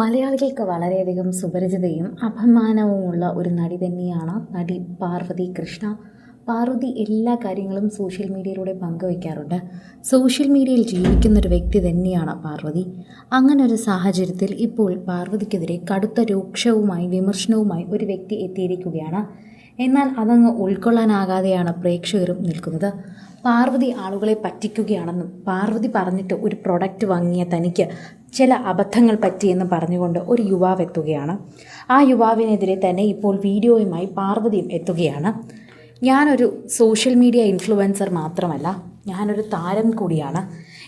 മലയാളികൾക്ക് വളരെയധികം സുപരിചിതയും അപമാനവുമുള്ള ഒരു നടി തന്നെയാണ് നടി പാർവതി കൃഷ്ണ. പാർവതി എല്ലാ കാര്യങ്ങളും സോഷ്യൽ മീഡിയയിലൂടെ പങ്കുവയ്ക്കാറുണ്ട്. സോഷ്യൽ മീഡിയയിൽ ജീവിക്കുന്ന ഒരു വ്യക്തി തന്നെയാണ് പാർവതി അങ്ങനെ ഒരു സാഹചര്യത്തിൽ ഇപ്പോൾ പാർവതിക്കെതിരെ കടുത്ത രൂക്ഷവുമായി വിമർശനവുമായി ഒരു വ്യക്തി എത്തിയിരിക്കുകയാണ്. എന്നാൽ അതങ്ങ് ഉൾക്കൊള്ളാനാകാതെയാണ് പ്രേക്ഷകരും നിൽക്കുന്നത്. പാർവതി ആളുകളെ പറ്റിക്കുകയാണെന്നും പാർവതി പറഞ്ഞിട്ട് ഒരു പ്രൊഡക്റ്റ് വാങ്ങിയ തനിക്ക് ചില അബദ്ധങ്ങൾ പറ്റിയെന്ന് പറഞ്ഞുകൊണ്ട് ഒരു യുവാവ് എത്തുകയാണ്. ആ യുവാവിനെതിരെ തന്നെ ഇപ്പോൾ വീഡിയോയുമായി പാർവതിയും എത്തുകയാണ്. ഞാനൊരു സോഷ്യൽ മീഡിയ ഇൻഫ്ലുവൻസർ മാത്രമല്ല ഞാനൊരു താരം കൂടിയാണ്.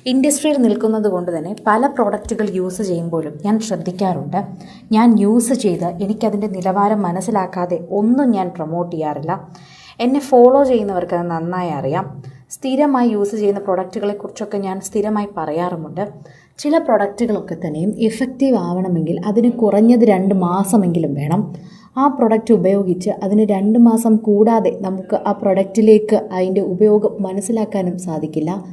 ഇൻഡസ്ട്രിയിൽ നിൽക്കുന്നത് കൊണ്ട് തന്നെ പല പ്രോഡക്റ്റുകൾ യൂസ് ചെയ്യുമ്പോഴും ഞാൻ ശ്രദ്ധിക്കാറുണ്ട്. ഞാൻ യൂസ് ചെയ്ത് എനിക്കതിന്റെ നിലവാരം മനസ്സിലാക്കാതെ ഒന്നും ഞാൻ പ്രൊമോട്ട് ചെയ്യാറില്ല. എന്നെ ഫോളോ ചെയ്യുന്നവർക്ക് അത് നന്നായി അറിയാം. സ്ഥിരമായി യൂസ് ചെയ്യുന്ന പ്രൊഡക്റ്റുകളെ കുറിച്ചൊക്കെ ഞാൻ സ്ഥിരമായി പറയാറുമുണ്ട്. ചില പ്രൊഡക്റ്റുകളൊക്കെ തന്നെയും എഫക്റ്റീവ് ആവണമെങ്കിൽ അതിന് കുറഞ്ഞത് രണ്ട് മാസമെങ്കിലും വേണം. ആ പ്രൊഡക്റ്റ് ഉപയോഗിച്ച് അതിന് രണ്ട് മാസം കൂടാതെ നമുക്ക് ആ പ്രൊഡക്റ്റിലേക്ക് അതിന്റെ ഉപയോഗം മനസ്സിലാക്കാനും സാധിക്കില്ല.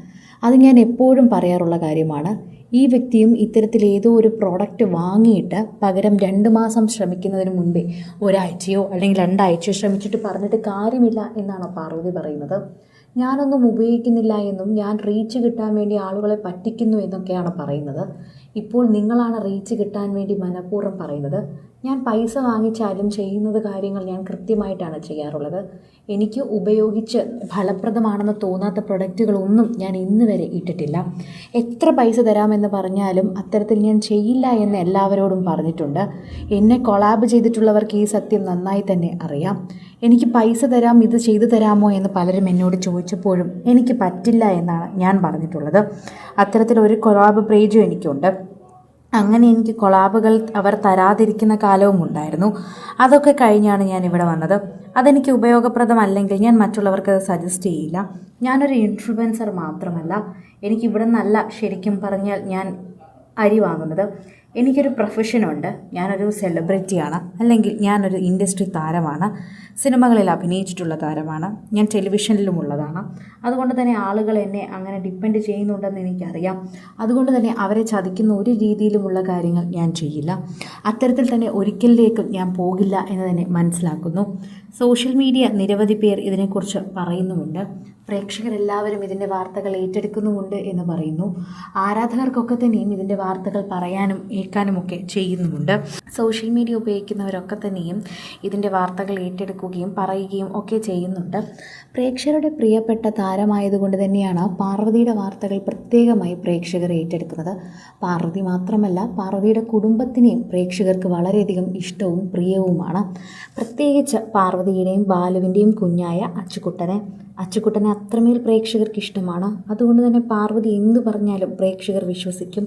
അത് ഞാൻ എപ്പോഴും പറയാറുള്ള കാര്യമാണ്. ഈ വ്യക്തിയും ഇത്തരത്തിൽ ഏതോ ഒരു പ്രോഡക്റ്റ് വാങ്ങിയിട്ട് പകരം രണ്ട് മാസം ശ്രമിക്കുന്നതിന് മുൻപേ ഒരാഴ്ചയോ അല്ലെങ്കിൽ രണ്ടാഴ്ചയോ ശ്രമിച്ചിട്ട് പറഞ്ഞിട്ട് കാര്യമില്ല എന്നാണ് പാർവതി പറയുന്നത്. ഞാനൊന്നും ഉപയോഗിക്കുന്നില്ല എന്നും ഞാൻ റീച്ച് കിട്ടാൻ വേണ്ടി ആളുകളെ പറ്റിക്കുന്നു എന്നൊക്കെയാണ് പറയുന്നത്. ഇപ്പോൾ നിങ്ങളാണ് റീച്ച് കിട്ടാൻ വേണ്ടി മനഃപൂർവം പറയുന്നത്. ഞാൻ പൈസ വാങ്ങിച്ചാലും ചെയ്യുന്നത് കാര്യങ്ങൾ ഞാൻ കൃത്യമായിട്ടാണ് ചെയ്യാറുള്ളത്. എനിക്ക് ഉപയോഗിച്ച് ഫലപ്രദമാണെന്ന് തോന്നാത്ത പ്രൊഡക്റ്റുകളൊന്നും ഞാൻ ഇന്ന് വരെ ഇട്ടിട്ടില്ല. എത്ര പൈസ തരാമെന്ന് പറഞ്ഞാലും അത്തരത്തിൽ ഞാൻ ചെയ്യില്ല എന്ന് എല്ലാവരോടും പറഞ്ഞിട്ടുണ്ട്. എന്നെ കൊളാബ് ചെയ്തിട്ടുള്ളവർക്ക് ഈ സത്യം നന്നായി തന്നെ അറിയാം. എനിക്ക് പൈസ തരാം ഇത് ചെയ്തു തരാമോ എന്ന് പലരും എന്നോട് ചോദിച്ചപ്പോഴും എനിക്ക് പറ്റില്ല എന്നാണ് ഞാൻ പറഞ്ഞിട്ടുള്ളത്. അത്തരത്തിലൊരു കൊളാബ് പേജും എനിക്കുണ്ട്. അങ്ങനെ എനിക്ക് കൊളാബുകൾ അവർ തരാതിരിക്കുന്ന കാലവും ഉണ്ടായിരുന്നു. അതൊക്കെ കഴിഞ്ഞാണ് ഞാൻ ഇവിടെ വന്നത്. അതെനിക്ക് ഉപയോഗപ്രദമല്ലെങ്കിൽ ഞാൻ മറ്റുള്ളവർക്ക് സജസ്റ്റ് ചെയ്യില്ല. ഞാനൊരു ഇൻഫ്ലുവൻസർ മാത്രമല്ല. എനിക്ക് ഇവിടെ നിന്നല്ല ശരിക്കും പറഞ്ഞാൽ ഞാൻ അരി വാങ്ങുന്നത്. എനിക്കൊരു പ്രൊഫഷനുണ്ട് ഞാനൊരു സെലിബ്രിറ്റിയാണ് അല്ലെങ്കിൽ ഞാനൊരു ഇൻഡസ്ട്രി താരമാണ്. സിനിമകളിൽ അഭിനയിച്ചിട്ടുള്ള താരമാണ്. ഞാൻ ടെലിവിഷനിലും ഉള്ളതാണ്. അതുകൊണ്ട് തന്നെ ആളുകൾ എന്നെ അങ്ങനെ ഡിപ്പെൻഡ് ചെയ്യുന്നുണ്ടെന്ന് എനിക്കറിയാം. അതുകൊണ്ട് തന്നെ അവരെ ചതിക്കുന്ന ഒരു രീതിയിലുമുള്ള കാര്യങ്ങൾ ഞാൻ ചെയ്യില്ല. അത്തരത്തിൽ തന്നെ ഒരിക്കലിലേക്കും ഞാൻ പോകില്ല എന്ന് തന്നെ മനസ്സിലാക്കുന്നു. സോഷ്യൽ മീഡിയ നിരവധി പേർ ഇതിനെക്കുറിച്ച് പറയുന്നുമുണ്ട്. പ്രേക്ഷകരെല്ലാവരും ഇതിന്റെ വാർത്തകൾ ഏറ്റെടുക്കുന്നുമുണ്ട് എന്ന് പറയുന്നു. ആരാധകർക്കൊക്കെ തന്നെയും ഇതിന്റെ വാർത്തകൾ പറയാനും ഏൽക്കാനുമൊക്കെ ചെയ്യുന്നുമുണ്ട്. സോഷ്യൽ മീഡിയ ഉപയോഗിക്കുന്നവരൊക്കെ തന്നെയും ഇതിന്റെ വാർത്തകൾ ഏറ്റെടുക്കുകയും പറയുകയും ഒക്കെ ചെയ്യുന്നുണ്ട്. പ്രേക്ഷകരുടെ പ്രിയപ്പെട്ട താരമായതുകൊണ്ട് തന്നെയാണ് പാർവതിയുടെ വാർത്തകൾ പ്രത്യേകമായി പ്രേക്ഷകർ ഏറ്റെടുക്കുന്നത്. പാർവതി മാത്രമല്ല പാർവതിയുടെ കുടുംബത്തിനെയും പ്രേക്ഷകർക്ക് വളരെയധികം ഇഷ്ടവും പ്രിയവുമാണ്. പ്രത്യേകിച്ച് പാർവതിയുടെയും ബാലുവിന്റെയും കുഞ്ഞായ അച്ചുകുട്ടനെ. അച്ചുകുട്ടനെ അത്രമേൽ പ്രേക്ഷകർക്ക് ഇഷ്ടമാണ്. അതുകൊണ്ട് തന്നെ പാർവതി എന്തു പറഞ്ഞാലും പ്രേക്ഷകർ വിശ്വസിക്കും.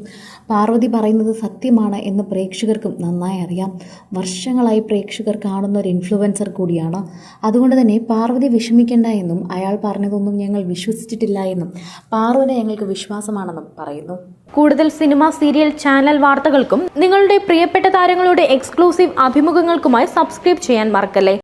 പാർവതി പറയുന്നത് സത്യമാണ് എന്ന് പ്രേക്ഷകർക്കും നന്നായി അറിയാം. വർഷങ്ങളായി പ്രേക്ഷകർ കാണുന്ന ഒരു ഇൻഫ്ലുവൻസർ കൂടിയാണ്. അതുകൊണ്ട് തന്നെ പാർവതി വിഷമിക്കേണ്ട എന്നും അയാൾ പറഞ്ഞതൊന്നും ഞങ്ങൾ വിശ്വസിച്ചിട്ടില്ല എന്നും പാർവതി ഞങ്ങൾക്ക് വിശ്വാസമാണെന്നും പറയുന്നു. കൂടുതൽ സിനിമ സീരിയൽ ചാനൽ വാർത്തകൾക്കും നിങ്ങളുടെ പ്രിയപ്പെട്ട താരങ്ങളുടെ എക്സ്ക്ലൂസീവ് അഭിമുഖങ്ങൾക്കുമായി സബ്സ്ക്രൈബ് ചെയ്യാൻ മറക്കല്ലേ?